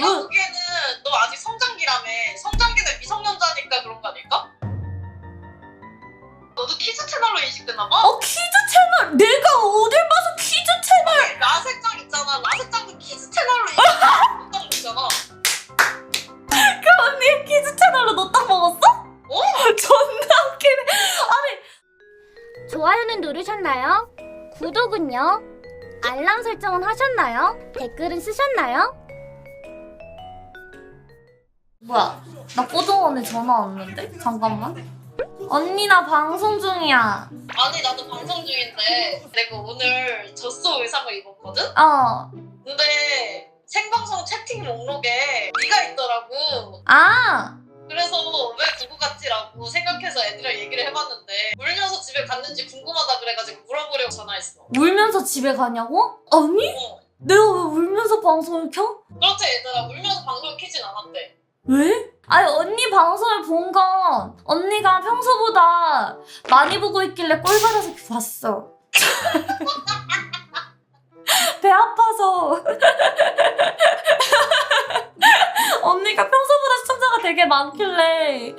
내가 뭐? 보기에는 너 아직 성장기라며. 성장기는 미성년자니까 그런 거 아닐까? 너도 키즈 채널로 인식됐나 봐? 어 키즈 채널 내가 어딜 봐서 키즈 채널 라섹장 있잖아. 라섹장도 키즈 채널로 인식됐잖아. 그 언니 키즈 채널로 너 딱 먹었어? 어? 존나 웃기네 좋아요는 누르셨나요? 구독은요? 알람 설정은 하셨나요? 댓글은 쓰셨나요? 뭐야 나 꼬동 언니 전화 왔는데? 잠깐만 언니 나 방송 중이야 아니 나도 방송 중인데 내가 오늘 젖소 의상을 입었거든? 어 근데 생방송 채팅 목록에 네가 있더라고. 아, 그래서 왜 누구 같지라고 생각해서 애들이랑 얘기를 해봤는데 울면서 집에 갔는지 궁금하다 그래가지고 물어보려고 전화했어. 울면서 집에 가냐고? 아니? 어. 내가 왜 울면서 방송을 켜? 그렇대 얘들아 울면서 방송을 키진 않았대. 왜? 아니 언니 방송을 본 건 언니가 평소보다 많이 보고 있길래 꼴 받아서 봤어 배 아파서 언니가 평소보다 시청자가 되게 많길래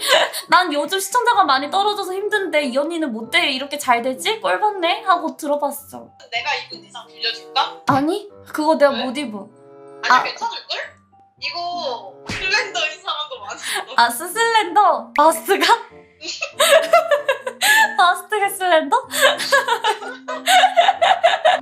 난 요즘 시청자가 많이 떨어져서 힘든데 이 언니는 뭐때 이렇게 잘 되지? 꼴 받네? 하고 들어봤어 내가 입은 의상 빌려줄까? 아니? 그거 내가 왜? 못 입어 아니 아. 괜찮을걸? 이거 슬렌더인 사람도 많이 입어. 아 스슬렌더? 바스가? 바스트가 슬렌더?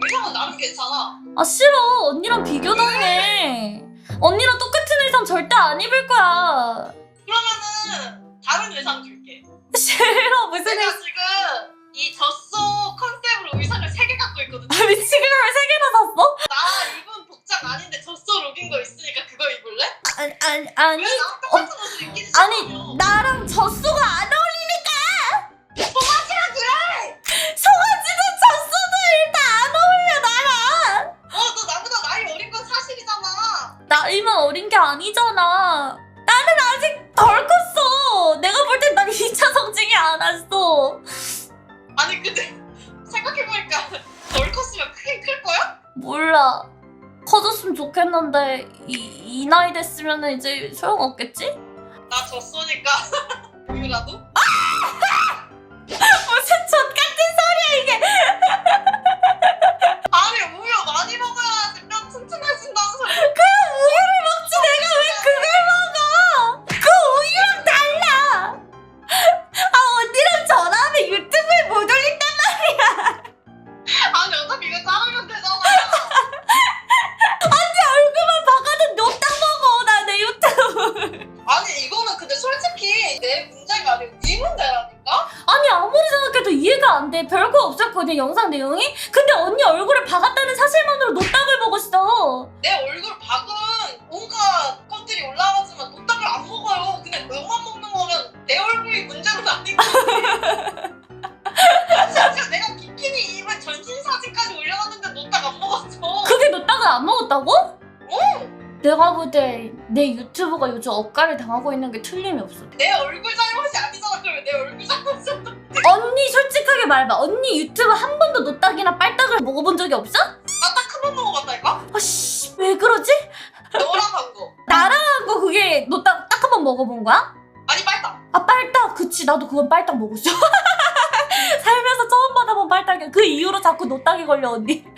의상은 나름 괜찮아. 아 싫어 언니랑 비교당해 언니랑 똑같은 의상 절대 안 입을 거야 그러면은 다른 의상 줄게. 싫어 무슨 내가 지금 이 젖소 컨셉으로 의상을 세 개 갖고 있거든. 아 샀어? 나 입은 복장 아닌데 젖소 룩인 거 있으니까 그거 입을래? 아니 아니 아니 왜 나랑? 아니 젖소가 안 어울리니까 송아지라 그래! 송아지도 젖소도 일단 안 어울려 나랑 어, 너 나보다 나이 어린 건 사실이잖아. 나이만 어린 게 아니잖아 나는 아직 덜 컸어 내가 볼 땐 난 2차 성징이 안 왔어 아니 근데 생각해보니까 덜 컸으면 크긴 클 거야? 몰라. 커졌으면 좋겠는데 이, 이 나이 됐으면 이제 소용없겠지? 나 졌으니까 우유라도? 안 돼. 별거 없었거든 영상 내용이. 근데 언니 얼굴을 박았다는 사실만으로 노딱을 먹었어. 내 얼굴 박은 온갖 것들이 올라가지만 노딱을 안 먹어요. 그냥 너만 먹는 거면 내 얼굴이 문제는 아닌 거지. 진짜 내가 비키니 입은 전신 사진까지 올려놨는데 노딱 안 먹었어. 그게 노딱을 안 먹었다고? 어? 내가 볼 때 내 유튜브가 요즘 억가를 당하고 있는 게 틀림이 없어. 내 얼굴 잘못이 아니잖아. 그러면 내 얼굴 잘못이었다. 언니 솔 직하게 말해봐. 언니 유튜브 한 번도 노딱이나 빨딱을 먹어본 적이 없어? 나 딱 한 번 먹어봤다니까? 아씨 왜 그러지? 너랑 한 거. 나랑 한 거 그게 노딱 딱 한 번 먹어본 거야? 아니 빨딱. 아 빨딱 그치 나도 그건 빨딱 먹었어. 살면서 처음 받아본 빨딱이야. 그 이후로 자꾸 노딱이 걸려 언니.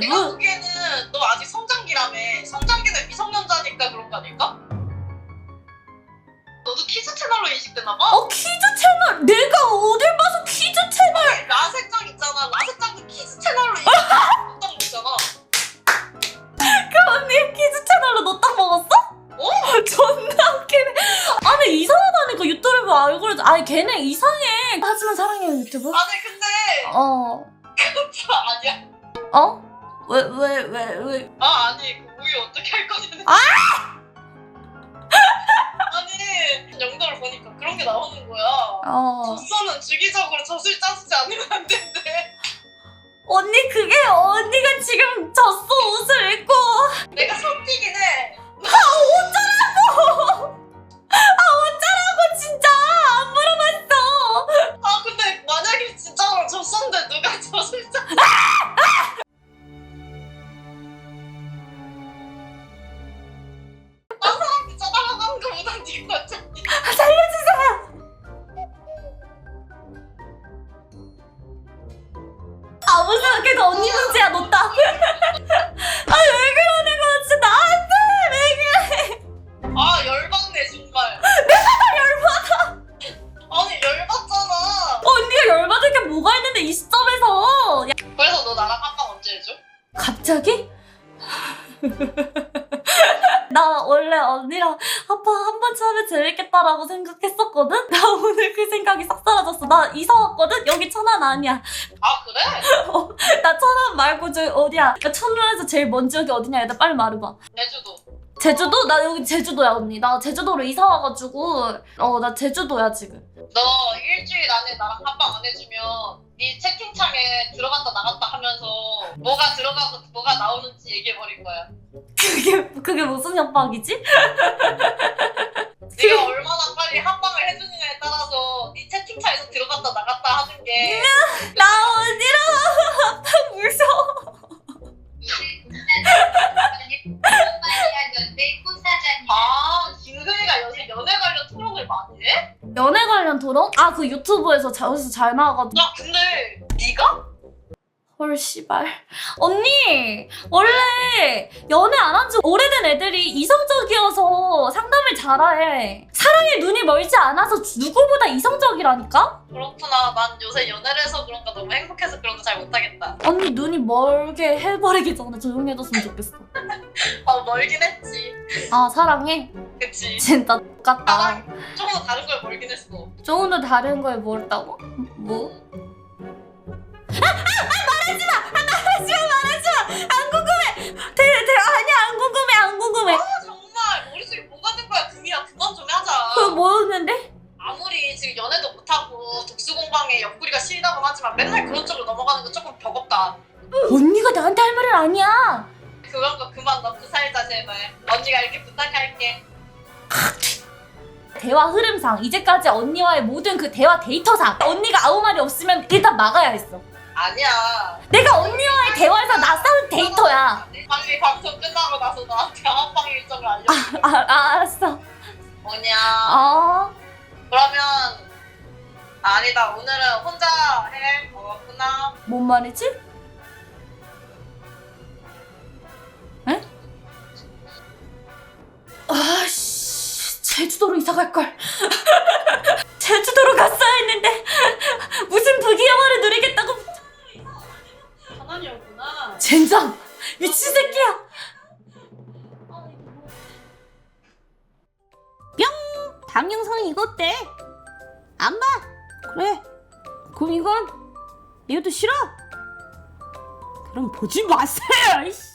내가 보기에는 너 아직 성장기라며. 성장기는 미성년자니까 그런 거 아닐까? 너도 키즈 채널로 인식됐나 봐? 어 키즈 채널 내 해요 유튜브. 아니 근데 어 그거 아니야. 어? 왜 왜 왜 왜? 아 아니 그 우유 어떻게 할 거냐는. 아! 아니 영도를 보니까 그런 게 나오는 거야. 어 젖소는 주기적으로 젖을 짜주지 않으면 안 된대. 언니 그게 언니가 지금 젖소 옷을 입고 내가 섞이긴 해. 어쩌라고? 아 어쩌라고 진짜 누가 저 술자 나사한테 쳐다보는 거보단 네거 어차피 살려주세요. 아무 생각해도 언니 문제야, 너 땀. 나 원래 언니랑 아빠 한 번쯤 하면 재밌겠다라고 생각했었거든? 나 오늘 그 생각이 싹 사라졌어. 나 이사 왔거든? 여기 천안 아니야. 아 그래? 나 천안 말고 저기 어디야? 야, 천안에서 제일 먼 지역이 어디냐? 얘들 빨리 말해봐. 제주도. 제주도? 나 여기 제주도야 언니. 나 제주도로 이사 와가지고 어 나 제주도야 지금. 너 일주일 안에 나랑 합방 안 해주면 네 채팅창에 들어갔다 나갔다 하면서 뭐가 들어가고 뭐가 나오는지 얘기해 버릴 거야. 그게 그게 무슨 협박이지? 네가 얼마나 빨리 합방을 해주느냐에 따라서 네 채팅창에서 들어갔다 나갔다 하는 게나 언니랑 무서워. 아, 김근희가 요새 연애 관련 토론을 많이 해? 연애 관련 토론? 아 그 유튜브에서 자기서 잘 나와가지고. 야, 근데? 헐 씨발 언니 원래 연애 안 한 지 오래된 애들이 이성적이어서 상담을 잘해 사랑에 눈이 멀지 않아서 누구보다 이성적이라니까 그렇구나. 난 요새 연애를 해서 그런가 너무 행복해서 그런 거 잘 못하겠다. 언니 눈이 멀게 해버리기 전에 조용히 해줬으면 좋겠어 어, 멀긴 했지. 아 사랑해? 그치. 진짜 똑같다 조금 더 다른 걸 멀긴 했어. 조금 더 다른 거에 뭐 했다고? 뭐? 아! 아! 말하지마! 아, 언니가 나한테 할 말은 아니야 그런 거 그만 넣고 살자 제발. 언니가 이렇게 부탁할게. 대화 흐름상 이제까지 언니와의 모든 그 대화 데이터상 언니가 아무 말이 없으면 일단 막아야 했어. 아니야. 내가 언니와의 대화에서 나 쌓은 데이터야. 방금 방송 끝나고 나서 나한테 합방 일정을 알려줘. 아, 아 알았어. 뭐냐. 어. 그러면 아니다. 오늘은 혼자 해. 어, 끝나. 뭔 말이지? 제주도로 이사 갈 걸. 제주도로 갔어야 했는데 무슨 부귀영화를 누리겠다고. 전환이었구나. 젠장 미친 새끼야. 다음 영상은 이거 어때? 안 봐? 그래. 그럼 이건 이것도 싫어? 그럼 보지 마세요. 이씨.